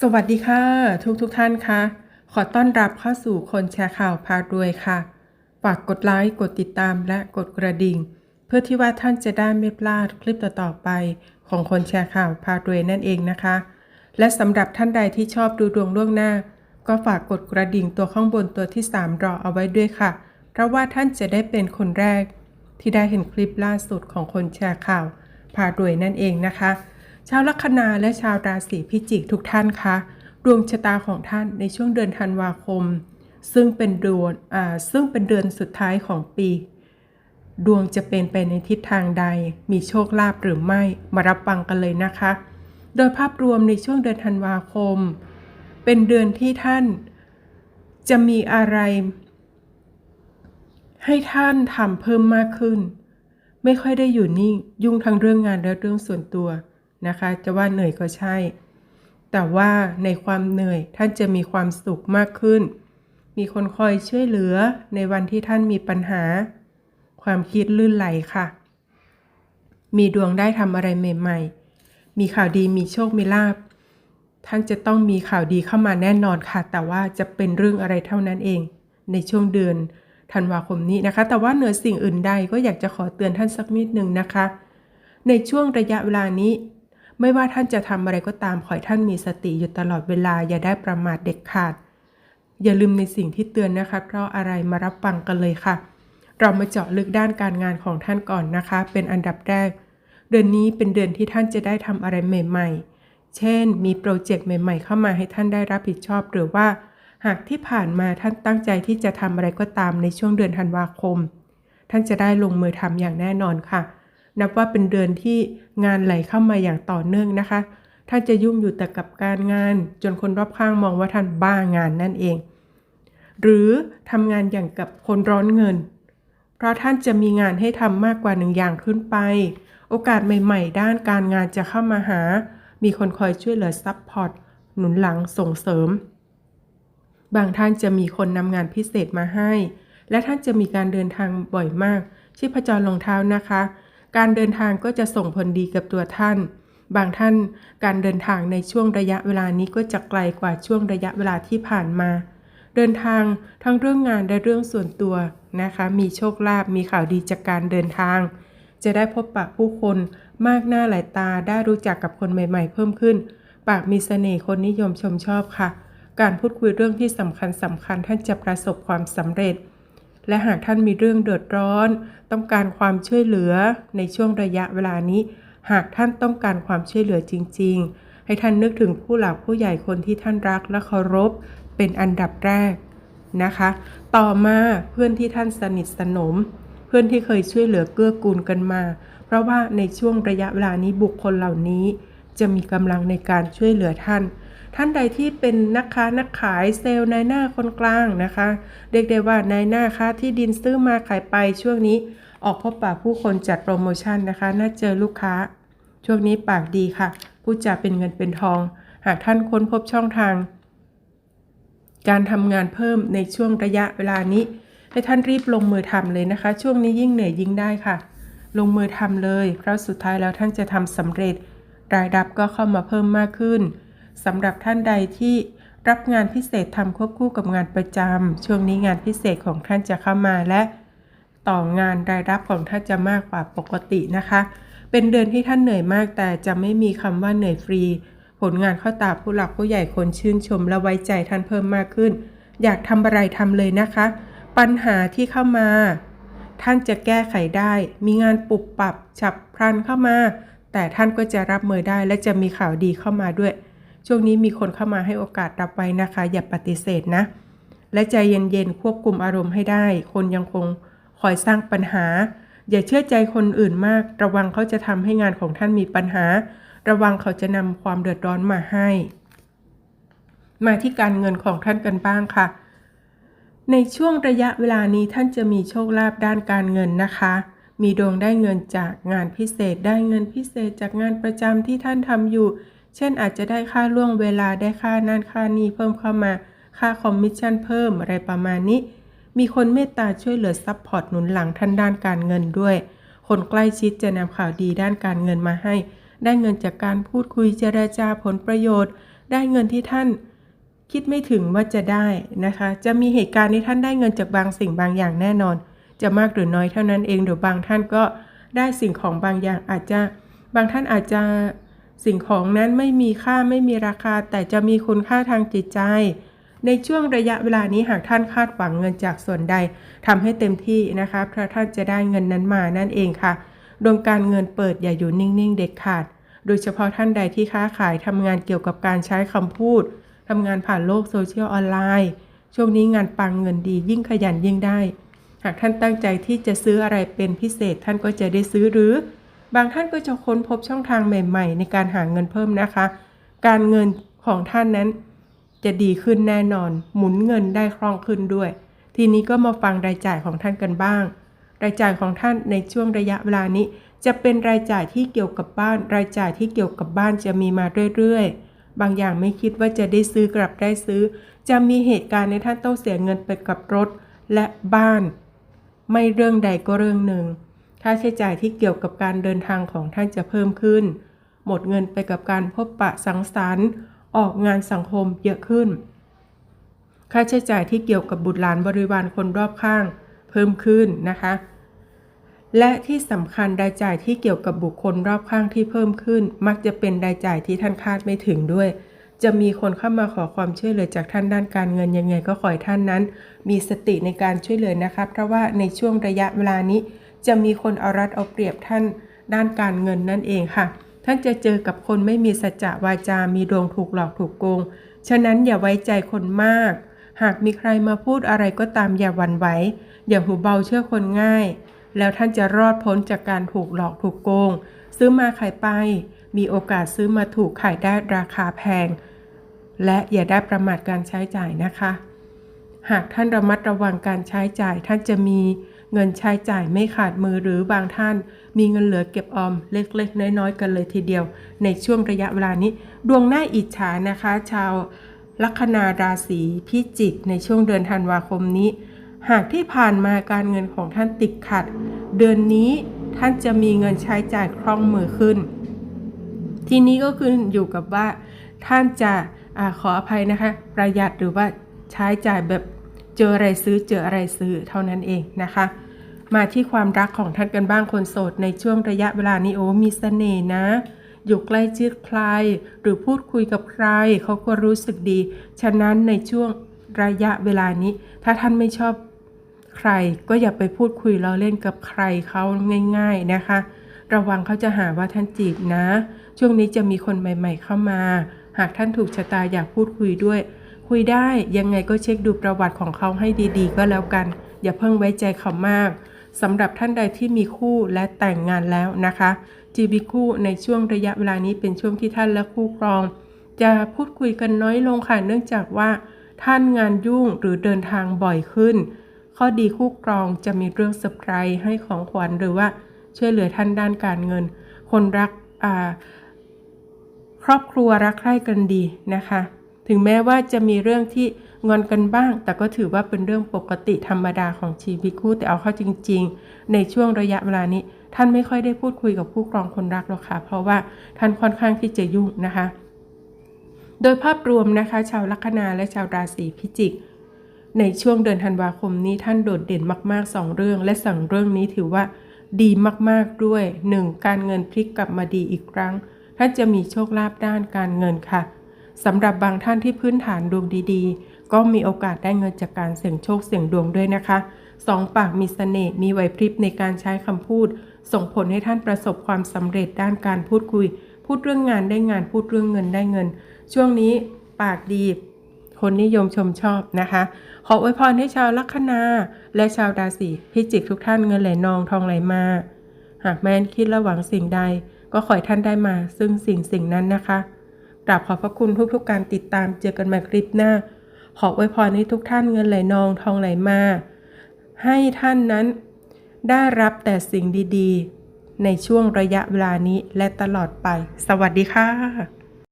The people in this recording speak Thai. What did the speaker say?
สวัสดีค่ะ ทุกทุกท่านค่ะ ขอต้อนรับเข้าสู่คนแชร์ข่าวพารวยค่ะ ฝากกดไลค์ กดติดตามและกดกระดิ่ง เพื่อที่ว่าท่านจะได้ไม่พลาดคลิปต่อๆไป ของคนแชร์ข่าวพารวยนั่นเองนะคะ และสำหรับท่านใดที่ชอบดูดวงล่วงหน้า ก็ฝากกดกระดิ่งตัวข้างบนตัวที่ 3 รอเอาไว้ด้วยค่ะ เพราะว่าท่านจะได้เป็นคนแรก ที่ได้เห็นคลิปล่าสุดของคนแชร์ข่าวพารวยนั่นเองนะคะ ชาวลัคนาและชาวราศีพิจิกทุกท่านคะดวงชะตาของท่านในช่วงเดือนธันวาคม ซึ่งเป็นเดือนอซึ่งเป็นเดือนสุดท้ายของปี ดวงจะเป็นไปในทิศทางใด มีโชคลาภหรือไม่มารับฟังกันเลยนะคะ โดยภาพรวมในช่วงเดือนธันวาคม เป็นเดือนที่ท่าน จะมีอะไร ให้ท่านทำเพิ่มมากขึ้น ไม่ค่อยได้อยู่นิ่งยุ่งทั้งเรื่องงานและเรื่องส่วนตัว นะคะ จะว่าเหนื่อยก็ใช่ แต่ว่าในความเหนื่อยท่านจะมีความสุขมากขึ้น มีคนคอยช่วยเหลือในวันที่ท่านมีปัญหา ความคิดลื่นไหลค่ะ มีดวงได้ทำอะไรใหม่ ๆ มีข่าวดีมีโชคมีลาภท่านจะต้องมีข่าวดีเข้ามาแน่นอนค่ะ แต่ว่าจะเป็นเรื่องอะไรเท่านั้นเอง ในช่วงเดือนธันวาคมนี้นะคะ แต่ว่าเหนือสิ่งอื่นใดก็อยากจะขอเตือนท่านสักนิดหนึ่งนะคะ ในช่วงระยะเวลานี้ ไม่ว่าท่านจะทำอะไรก็ตามขอให้ท่านมีสติอยู่ตลอดเวลาอย่าได้ประมาทเด็ดขาด อย่าลืมในสิ่งที่เตือนนะคะ เพราะอะไรมารับฟังกันเลยค่ะ เรามาเจาะลึกด้านการงานของท่านก่อนนะคะ เป็นอันดับแรก เดือนนี้เป็นเดือนที่ท่านจะได้ทำอะไรใหม่ ๆ เช่น มีโปรเจกต์ใหม่ ๆ เข้ามาให้ท่านได้รับผิดชอบหรือว่า หากที่ผ่านมาท่านตั้งใจที่จะทำอะไรก็ตามในช่วงเดือนธันวาคม ท่านจะได้ลงมือทำอย่างแน่นอนค่ะ นับว่าเป็นเดือนที่งานไหลเข้ามาอย่างต่อเนื่องนะคะ ท่านจะยุ่งอยู่แต่กับการงาน จนคนรอบข้างมองว่าท่านบ้างานนั่นเอง หรือทำงานอย่างกับคนร้อนเงิน เพราะท่านจะมีงานให้ทำมากกว่าหนึ่งอย่างขึ้นไป โอกาสใหม่ๆ ด้านการงานจะเข้ามาหา มีคนคอยช่วยเหลือซัพพอร์ตหนุนหลังส่งเสริม บางท่านจะมีคนนำงานพิเศษมาให้ และท่านจะมีการเดินทางบ่อยมากชีพจรรองเท้านะคะ การเดินทางก็จะส่งผลดีกับตัวท่าน บางท่านการเดินทางในช่วงระยะเวลานี้ก็จะไกลกว่าช่วงระยะเวลาที่ผ่านมา เดินทางทั้งเรื่องงานและเรื่องส่วนตัวนะคะ มีโชคลาภมีข่าวดีจากการเดินทาง จะได้พบปะผู้คนมากหน้าหลายตาได้รู้จักกับคนใหม่ ๆ เพิ่มขึ้น ปากมีเสน่ห์คนนิยมชมชอบค่ะ การพูดคุยเรื่องที่สำคัญสำคัญท่านจะประสบความสำเร็จ และหากท่านมีเรื่องเดือดร้อน ต้องการความช่วยเหลือในช่วงระยะเวลานี้ หากท่านต้องการความช่วยเหลือจริง ๆ ให้ท่านนึกถึงผู้หลักผู้ใหญ่คนที่ท่านรักและเคารพเป็นอันดับแรกนะคะ ต่อมาเพื่อนที่ท่านสนิทสนม เพื่อนที่เคยช่วยเหลือเกื้อกูลกันมา เพราะว่าในช่วงระยะเวลานี้บุคคลเหล่านี้ จะมีกำลังในการช่วยเหลือท่าน ท่านใดที่เป็นนักค้านักขายเซลล์นายหน้าคนกลางนะคะ เรียกได้ว่านายหน้าค้าที่ดินซื้อมาขายไปช่วงนี้ ออกพบปะผู้คนจัดโปรโมชั่นนะคะ น่าเจอลูกค้า ช่วงนี้ปากดีค่ะพูดจาเป็นเงินเป็นทอง หากท่านค้นพบช่องทาง การทำงานเพิ่มในช่วงระยะเวลานี้ ให้ท่านรีบลงมือทำเลยนะคะ ช่วงนี้ยิ่งเหนื่อยยิ่งได้ค่ะ ลงมือทำเลยเพราะสุดท้ายแล้วท่านจะทำสำเร็จ รายรับก็เข้ามาเพิ่มมากขึ้น สำหรับท่านใดที่รับงานพิเศษทำควบคู่กับงานประจำช่วงนี้งานพิเศษของท่านจะเข้ามาและ ต่องานรายรับของท่านจะมากกว่าปกตินะคะ เป็นเดือนที่ท่านเหนื่อยมากแต่จะไม่มีคำว่าเหนื่อยฟรี ผลงานเข้าตาผู้หลักผู้ใหญ่คนชื่นชมและไว้ใจท่านเพิ่มมากขึ้น อยากทำอะไรทำเลยนะคะ ปัญหาที่เข้ามา ท่านจะแก้ไขได้ มีงานปุบปรับ ฉับพลันเข้ามา แต่ท่านก็จะรับมือได้และจะมีข่าวดีเข้ามาด้วย ช่วงนี้มีคนเข้ามาให้โอกาสรับไว้นะคะ อย่าปฏิเสธนะ และใจเย็นๆควบคุมอารมณ์ให้ได้ คนยังคงคอยสร้างปัญหา อย่าเชื่อใจคนอื่นมาก ระวังเขาจะทำให้งานของท่านมีปัญหา ระวังเขาจะนำความเดือดร้อนมาให้ มาที่การเงินของท่านกันบ้างค่ะ ในช่วงระยะเวลานี้ท่านจะมีโชคลาภด้านการเงินนะคะมีดวงได้เงินจากงานพิเศษได้เงินพิเศษจากงานประจำที่ท่านทำอยู่ เช่นอาจจะได้ค่าล่วงเวลาได้ค่านั่นค่านี้เพิ่มเข้ามา ค่าคอมมิชชั่นเพิ่มอะไรประมาณนี้ มีคนเมตตาช่วยเหลือซัพพอร์ตหนุนหลังท่านด้านการเงินด้วย คนใกล้ชิดจะนำข่าวดีด้านการเงินมาให้ ได้เงินจากการพูดคุยเจรจาผลประโยชน์ ได้เงินที่ท่านคิดไม่ถึงว่าจะได้นะคะ จะมีเหตุการณ์ที่ท่านได้เงินจากบางสิ่งบางอย่างแน่นอน จะมากหรือน้อยเท่านั้นเองหรือบางท่านก็ได้สิ่งของบางอย่างอาจจะ บางท่านอาจจะ สิ่งของนั้นไม่มีค่าไม่มีราคา แต่จะมีคุณค่าทางจิตใจ ในช่วงระยะเวลานี้หากท่านคาดหวังเงินจากส่วนใดทำให้เต็มที่นะคะเพราะท่านจะได้เงินนั้นมานั่นเองค่ะดวงการเงินเปิดอย่าอยู่นิ่งๆ เด็ดขาด โดยเฉพาะท่านใดที่ค้าขายทำงานเกี่ยวกับการใช้คำพูดทำงานผ่านโลกโซเชียลออนไลน์ ช่วงนี้งานปังเงินดียิ่งขยันยิ่งได้ หากท่านตั้งใจที่จะซื้ออะไรเป็นพิเศษท่านก็จะได้ซื้อหรือ บางท่านก็จะค้นพบช่องทางใหม่ๆ ในการหาเงินเพิ่มนะคะ การเงินของท่านนั้นจะดีขึ้นแน่นอน หมุนเงินได้คล่องขึ้นด้วย ทีนี้ก็มาฟังรายจ่ายของท่านกันบ้าง รายจ่ายของท่านในช่วงระยะเวลานี้ จะเป็นรายจ่ายที่เกี่ยวกับบ้าน รายจ่ายที่เกี่ยวกับบ้านจะมีมาเรื่อยๆ บางอย่างไม่คิดว่าจะได้ซื้อกลับได้ซื้อ จะมีเหตุการณ์ในท่านต้องเสียเงินไปกับรถและบ้าน ไม่เรื่องใดก็เรื่องหนึ่ง ค่าใช้จ่ายที่เกี่ยวกับการเดินทางของท่านจะเพิ่มขึ้น หมดเงินไปกับการพบปะสังสรรค์ ออกงานสังคมเยอะขึ้น ค่าใช้จ่ายที่เกี่ยวกับบุตรหลานบริวารคนรอบข้าง เพิ่มขึ้นนะคะ และที่สำคัญรายจ่ายที่เกี่ยวกับบุคคลรอบข้างที่เพิ่มขึ้น มักจะเป็นรายจ่ายที่ท่านคาดไม่ถึงด้วยจะมีคนเข้ามาขอความช่วยเหลือจากท่านด้านการเงินยังไงก็ขอให้ท่านนั้น มีสติในการช่วยเหลือนะคะ เพราะว่าในช่วงระยะเวลานี้ จะมีคนเอารัดเอาเปรียบท่านด้านการเงินนั่นเองค่ะ ท่านจะเจอกับคนไม่มีสัจจะวาจา มีดวงถูกหลอกถูกโกง ฉะนั้นอย่าไว้ใจคนมาก หากมีใครมาพูดอะไรก็ตามอย่าหวั่นไหว อย่าหูเบาเชื่อคนง่าย แล้วท่านจะรอดพ้นจากการถูกหลอกถูกโกง ซื้อมาขายไป มีโอกาสซื้อมาถูกขายได้ราคาแพง และอย่าได้ประมาทการใช้จ่ายนะคะ หากท่านระมัดระวังการใช้จ่ายท่านจะมี เงินใช้จ่ายไม่ขาดมือหรือบางท่าน มีเงินเหลือเก็บออมเล็ก ๆ น้อย ๆ กันเลยทีเดียว ในช่วงระยะเวลานี้ ดวงหน้าอิจฉานะคะ ชาวลัคนาราศีพิจิก ในช่วงเดือนธันวาคมนี้ หากที่ผ่านมาการเงินของท่านติดขัด เดือนนี้ท่านจะมีเงินใช้จ่ายคล่องมือขึ้น ทีนี้ก็คืออยู่กับว่า ท่านจะอขออภัยนะคะ ประหยัดหรือว่าใช้จ่ายแบบ เจออะไรซื้อเจออะไรซื้อเท่านั้นเองนะคะ มาที่ความรักของท่านกันบ้างคนโสดในช่วงระยะเวลานี้โอ้มีเสน่ห์นะ อยู่ใกล้ชิดใคร หรือพูดคุยกับใครเขาก็รู้สึกดี ฉะนั้นในช่วงระยะเวลานี้ ถ้าท่านไม่ชอบใครก็อย่าไปพูดคุยล้อเล่นกับใครเขาง่าย ๆนะคะ ระวังเขาจะหาว่าท่านจีบนะ ช่วงนี้จะมีคนใหม่ ๆ เข้ามา หากท่านถูกชะตาอยากพูดคุยด้วย คุยได้ยังไงก็เช็คดูประวัติของเขาให้ดีๆ ก็แล้วกัน อย่าเพิ่งไว้ใจเขามากสำหรับท่านใดที่มีคู่และแต่งงานแล้วนะคะจีบีคู่ในช่วงระยะเวลานี้เป็นช่วงที่ท่านและคู่ครอง จะพูดคุยกันน้อยลงค่ะเนื่องจากว่า ท่านงานยุ่งหรือเดินทางบ่อยขึ้น ข้อดีคู่ครองจะมีเรื่องเซอร์ไพรส์ให้ของขวัญหรือว่าช่วยเหลือท่านด้านการเงิน คนรักครอบครัวรักใคร่กันดีนะคะ ถึงแม้ว่าจะมีเรื่องที่งอนกันบ้าง แต่ก็ถือว่าเป็นเรื่องปกติธรรมดาของชีวิตคู่ แต่เอาเข้าจริง ๆ ในช่วงระยะเวลานี้ ท่านไม่ค่อยได้พูดคุยกับผู้ครองคนรักหรอกค่ะ เพราะว่าท่านค่อนข้างที่จะยุ่งนะคะ โดยภาพรวมนะคะ ชาวลัคนาและชาวราศีพิจิก ในช่วงเดือนธันวาคมนี้ท่านโดดเด่นมากๆสองเรื่อง และสองเรื่องนี้ถือว่าดีมากๆด้วย 1. การเงินพลิกกลับมาดีอีกครั้งท่านจะมีโชคลาภด้านการเงินค่ะ สำหรับบางท่านที่พื้นฐานดวงดีๆ ก็มีโอกาสได้เงินจากการเสี่ยงโชคเสี่ยงดวงด้วยนะคะสองปากมีเสน่ห์มีไหวพริบในการใช้คำพูด ส่งผลให้ท่านประสบความสำเร็จด้านการพูดคุย พูดเรื่องงานได้งานพูดเรื่องเงินได้เงิน ช่วงนี้ปากดีคนนิยมชมชอบนะคะ ขออวยพรให้ชาวลัคนาและชาวราศีพิจิกทุกท่านเงินไหลนองทองไหลมา หากแม้นคิดและหวังสิ่งใด ก็ขอให้ท่านได้มาซึ่งสิ่งสิ่งนั้นนะคะ กราบขอบพระคุณทุกๆการติดตามเจอกันใหม่คลิปหน้า ขออวยพรให้ทุกท่านเงินไหลนองทองไหลมา ให้ท่านนั้น ได้รับแต่สิ่งดีๆ ในช่วงระยะเวลานี้และตลอดไป สวัสดีค่ะ